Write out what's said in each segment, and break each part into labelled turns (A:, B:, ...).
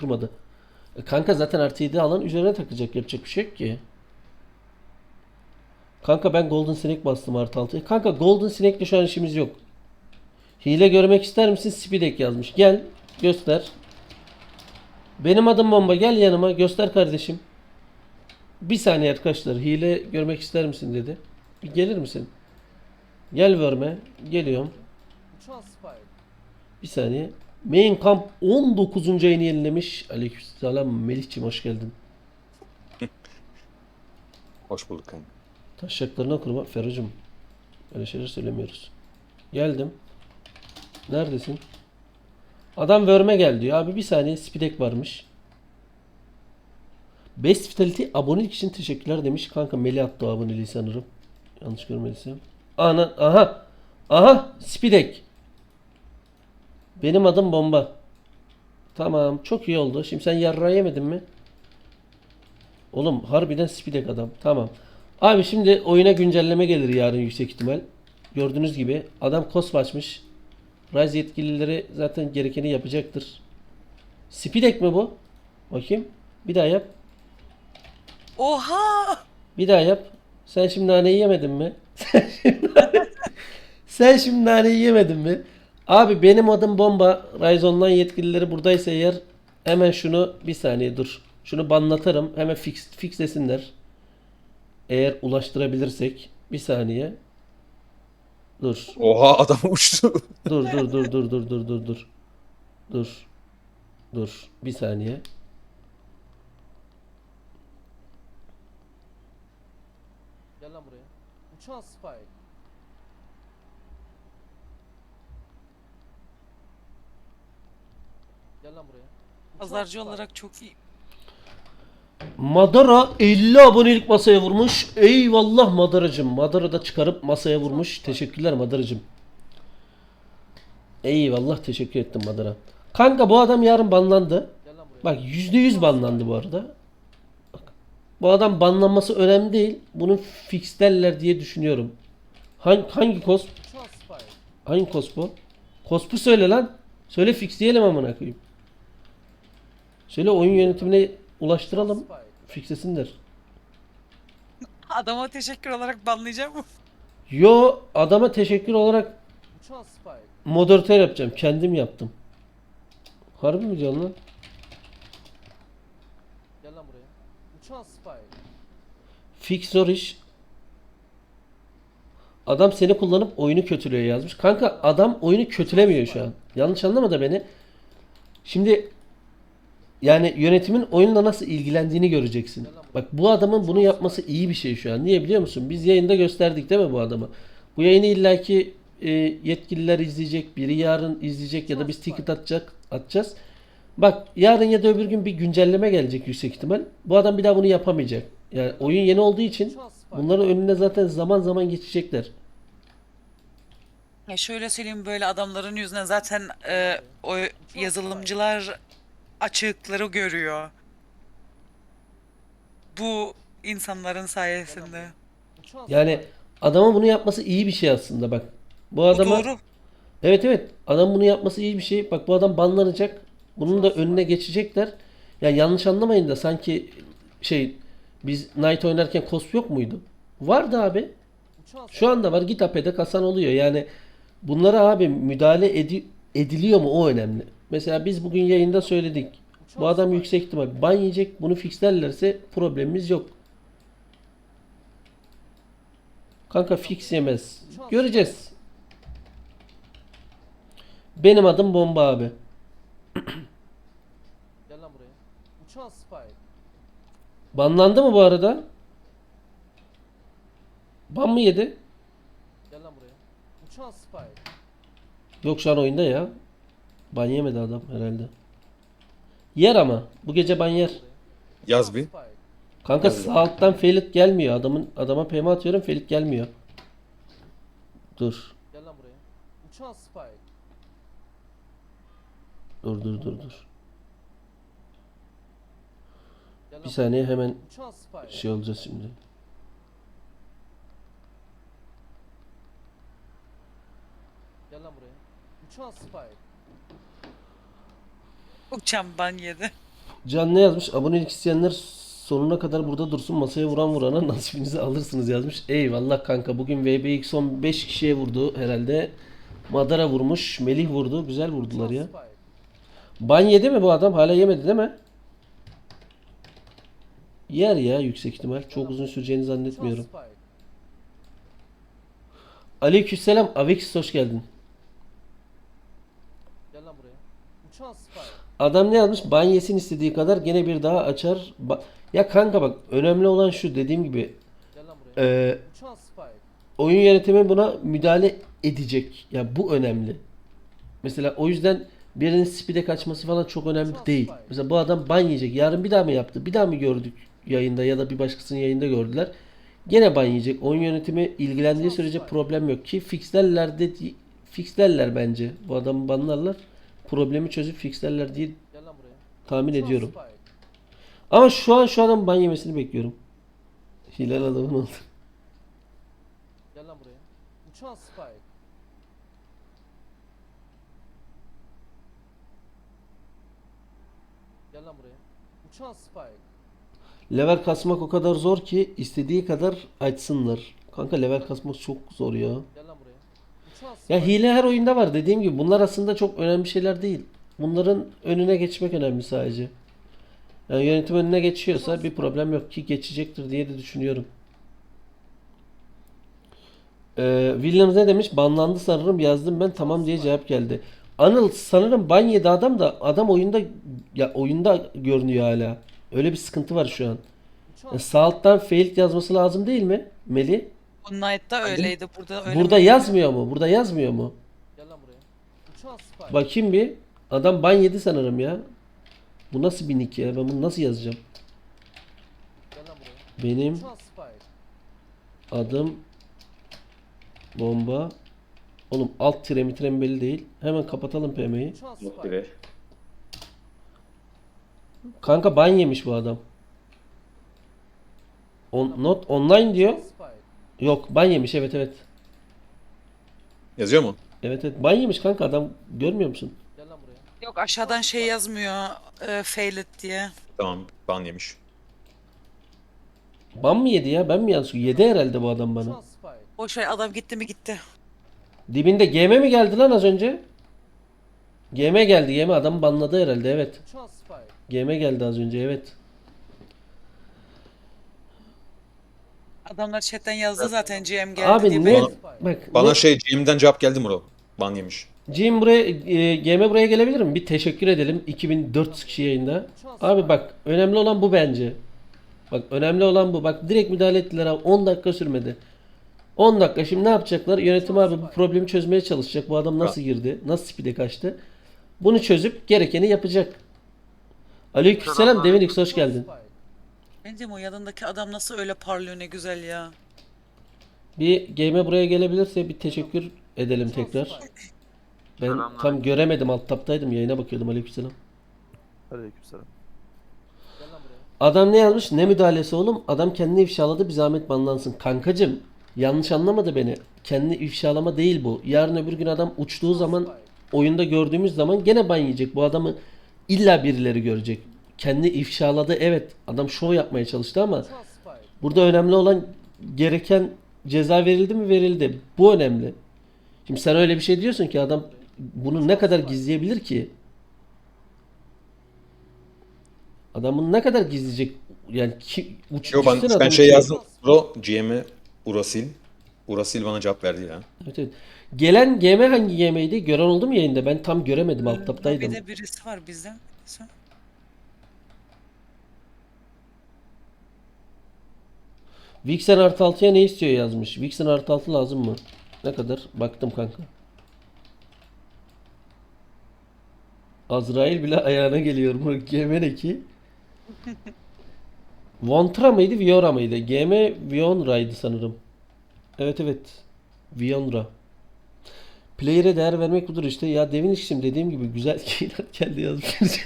A: kurmadı. E kanka zaten artı 7 alan üzerine takacak yapacak bir şey yok ki. Kanka ben Golden Snake bastım artı 6'ya. Kanka Golden Snake'le şu an işimiz yok. Hile görmek ister misin? Speedek yazmış. Gel göster. Benim adım bomba gel yanıma göster kardeşim. Bir saniye arkadaşlar hile görmek ister misin dedi. Gelir misin? Gel verme. Geliyorum. Bir saniye. Main Camp 19. ayını yenilemiş. Aleykümselam Melih'ciğim hoş geldin.
B: Hoş bulduk kanka.
A: Taşaklarına kurma. Ferucum. Öyle şeyler söylemiyoruz. Geldim. Neredesin? Adam verme gel diyor. Abi bir saniye speedek varmış. Best Vitality abonelik için teşekkürler demiş. Kanka Melih attı aboneliği sanırım. Yanlış görmediysem. Ana, aha. Aha speedek. Benim adım bomba. Tamam çok iyi oldu. Şimdi sen yarrağı yemedin mi? Oğlum harbiden speedek adam. Tamam. Abi şimdi oyuna güncelleme gelir yarın yüksek ihtimal. Gördüğünüz gibi adam kosp açmış. Rise yetkilileri zaten gerekeni yapacaktır. Speedek mi bu? Bakayım. Bir daha yap.
C: Oha!
A: Bir daha yap. Sen şimdi naneyi yemedin mi? Sen şimdi, Sen şimdi naneyi yemedin mi? Abi benim adım bomba. Rise Online yetkilileri buradaysa eğer hemen şunu bir saniye dur. Şunu banlatırım. Hemen fix, fixlesinler. Eğer ulaştırabilirsek. Bir saniye. Dur.
B: Oha adam uçtu.
A: Dur dur dur dur dur dur dur dur. Dur. Dur. Bir saniye.
D: Gel lan buraya. Uçan Spike. Gel lan buraya.
C: Pazarcı olarak çok iyi.
A: Madara 50 abonelik masaya vurmuş. Eyvallah Madaracım. Madara da çıkarıp masaya vurmuş. Teşekkürler Madaracım. Eyvallah teşekkür ettim Madara. Kanka bu adam yarın banlandı. Bak %100 banlandı bu arada. Bak, bu adam banlanması önemli değil. Bunu fixlerler diye düşünüyorum. Hangi, hangi
D: Spike.
A: Hangi kosp bu? Kospu söyle lan. Söyle fixleyelim amına koyayım. Söyle oyun yönetimine ulaştıralım.
D: Spike.
A: Fixlesinler.
C: Adama teşekkür olarak banlayacak mı?
A: Yo adama teşekkür olarak moderatör yapacağım. Kendim yaptım. Harbi mi diyorsun lan?
D: Gel lan buraya. Uçan.
A: Fix zor iş. Adam seni kullanıp oyunu kötülüyor yazmış. Kanka adam oyunu kötülemiyor şu an. Yanlış anlama da beni. Şimdi yani yönetimin oyunla nasıl ilgilendiğini göreceksin. Bak bu adamın bunu yapması iyi bir şey şu an. Niye biliyor musun? Biz yayında gösterdik değil mi bu adamı? Bu yayını illaki e, yetkililer izleyecek, biri yarın izleyecek ya da biz ticket atacak, atacağız. Bak yarın ya da öbür gün bir güncelleme gelecek yüksek ihtimal. Bu adam bir daha bunu yapamayacak. Yani oyun yeni olduğu için bunların önüne zaten zaman zaman geçecekler.
C: Ya şöyle söyleyeyim böyle adamların yüzüne zaten e, o yazılımcılar açıkları görüyor. Bu insanların sayesinde.
A: Yani adama bunu yapması iyi bir şey aslında bak. Bu
C: Bu
A: adama
C: doğru.
A: Evet evet. Adam bunu yapması iyi bir şey. Bak bu adam banlanacak. Bunun da önüne geçecekler. Yani yanlış anlamayın da sanki şey biz Knight oynarken kosp yok muydu? Vardı abi. Şu anda var. Git AP'de kasan oluyor. Yani bunlara abi müdahale edi- ediliyor mu o önemli. Mesela biz bugün yayında söyledik. Bu adam yüksek ihtimal ban yiyecek. Bunu fixlerlerse problemimiz yok. Kanka fix yemez. Göreceğiz. Benim adım bomba abi.
D: Gel lan buraya. Uçan Spike.
A: Banlandı mı bu arada? Ban mı yedi?
D: Gel lan buraya. Uçan Spike.
A: Yok şu an oyunda ya. Ban yemedi adam herhalde. Yer ama. Bu gece ban yer.
B: Yaz bir.
A: Kanka sağ alttan failit gelmiyor. Adamın adama PM atıyorum failit gelmiyor. Dur.
D: Gel lan buraya. Uçan Spike.
A: Dur dur dur dur. Bir saniye hemen şey olacağız şimdi.
D: Gel lan buraya. Uçan Spike.
C: Uçan ban yedi.
A: Can ne yazmış? Abonelik isteyenler sonuna kadar burada dursun masaya vuran vurana nasibinizi alırsınız yazmış. Eyvallah kanka bugün VBX son 5 kişiye vurdu herhalde. Madara vurmuş, Melih vurdu. Güzel vurdular ya. Ban yedi mi bu adam? Hala yemedi değil mi? Yer ya yüksek ihtimal. Çok uzun süreceğini zannetmiyorum. Aleykümselam. Avex hoş geldin.
D: Gel lan buraya. Uçan Spike.
A: Adam ne yazmış? Ban yesin istediği kadar gene bir daha açar. Ba- ya kanka bak önemli olan şu dediğim gibi e, oyun yönetimi buna müdahale edecek. Ya bu önemli. Mesela o yüzden birinin speed'e kaçması falan çok önemli değil. Mesela bu adam ban yiyecek. Yarın bir daha mı yaptı? Bir daha mı gördük yayında ya da bir başkasının yayında gördüler. Gene ban yiyecek. Oyun yönetimi ilgilendiği sürece problem yok ki fixlerler de fixlerler bence. Bu adamı banlarlar. Problemi çözüp fixlerler diye tahmin ediyorum. Ama şu an şu adam ban yemesini bekliyorum. Hilal adamın oldu.
D: Gel lan buraya. Uçan Spike. Gel lan buraya. Uçan Spike.
A: Level kasmak o kadar zor ki istediği kadar açsınlar. Kanka level kasmak çok zor ya.
D: Gel lan buraya.
A: Ya hile her oyunda var dediğim gibi. Bunlar aslında çok önemli şeyler değil. Bunların önüne geçmek önemli sadece. Yani yönetim önüne geçiyorsa bir problem yok ki geçecektir diye de düşünüyorum. Ee, Williams ne demiş? Banlandı sanırım yazdım ben tamam diye cevap geldi. Anıl sanırım ban yedi adam da adam oyunda ya oyunda görünüyor hala. Öyle bir sıkıntı var şu an.
D: Uçan
A: Ya sağ alttan failed yazması lazım değil mi? Meli?
C: Bu Knight'ta öyleydi. Burada öyle
A: Burada
C: mi?
A: yazmıyor mu? Burada yazmıyor mu?
D: Gel lan buraya. Uçan Spike.
A: Bakayım bir. Adam ban yedi sanırım ya. Bu nasıl bir nick ya? Ben bunu nasıl yazacağım?
D: Gel lan buraya.
A: Benim adım bomba. Oğlum alt tire mi tire mi belli değil. Hemen kapatalım PM'yi.
D: Uçan
B: Yok be.
A: Kanka ban yemiş bu adam. On, not online diyor. Yok ban yemiş evet evet.
B: Yazıyor mu?
A: Evet evet ban yemiş kanka adam görmüyor musun?
D: Gel lan buraya.
C: Yok aşağıdan şey yazmıyor. E, failed diye.
B: Tamam ban yemiş.
A: Ban mı yedi ya? Ben mi yanlış? Yedi herhalde bu adam bana.
C: Boş ver adam gitti mi gitti.
A: Dibinde GM mi geldi lan az önce? GM geldi. GM adam banladı herhalde evet. GM geldi az önce evet.
C: Adamlar chatten yazdı zaten GM geldi
A: Abi
C: diye.
A: ne?
C: Ben-
A: Bak
B: Bana
A: ne-
B: şey GM'den cevap geldi Muro. Ban yemiş.
A: Jim buraya e, GM buraya gelebilir mi? Bir teşekkür edelim 2400 kişi yayında. Abi bak önemli olan bu bence. Bak önemli olan bu. Bak direkt müdahale ettiler abi. 10 dakika sürmedi. 10 dakika şimdi ne yapacaklar? Yönetim abi bu problemi çözmeye çalışacak. Bu adam nasıl girdi? Nasıl speed'e kaçtı? Bunu çözüp gerekeni yapacak. Aleykümselam Devin X hoş geldin.
C: Bence o yanındaki adam nasıl öyle parlıyor ne güzel ya.
A: Bir game buraya gelebilirse bir teşekkür edelim tekrar. Ben tam göremedim alt taptaydım yayına bakıyordum aleykümselam.
E: Aleykümselam.
D: Gel lan buraya.
A: Adam ne yazmış? Ne müdahalesi oğlum? Adam kendini ifşaladı bir zahmet banlansın. Kankacım yanlış anlamadı beni. Kendi ifşalama değil bu. Yarın öbür gün adam uçtuğu zaman oyunda gördüğümüz zaman gene ban yiyecek. Bu adamı illa birileri görecek. Kendi ifşaladı evet. Adam şov yapmaya çalıştı ama burada önemli olan gereken ceza verildi mi verildi. Bu önemli. Şimdi sen öyle bir şey diyorsun ki adam bunu ne kadar gizleyebilir ki? Adamın ne kadar gizleyecek? Yani ki, uç,
B: Yo ben, ben
A: adam
B: şey yazdım. Muro GM'e Urasil. Urasil bana cevap verdi ya.
A: Evet, evet. Gelen GM hangi GM'ydi? Gören oldu mu yayında? Ben tam göremedim alt
C: Bir
A: taptaydım.
C: de birisi var bizden. Birisi
A: Vixen artı 6'ya ne istiyor yazmış. Vixen artı 6 lazım mı? Ne kadar? Baktım kanka. Azrail bile ayağına geliyor. Bu GM ne ki? Vontra mıydı? Viora mıydı? GM Vionra'ydı sanırım. Evet evet. Vionra. Player'e değer vermek budur işte. Ya Devin işim dediğim gibi güzel şeyler geldi yazmış.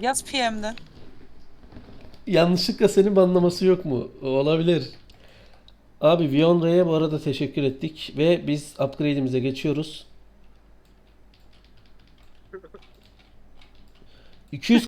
C: Yaz PM'den.
A: Yanlışlıkla senin banlaması yok mu? Olabilir. Abi Vionra'ya bu arada teşekkür ettik ve biz upgrade'imize geçiyoruz. 200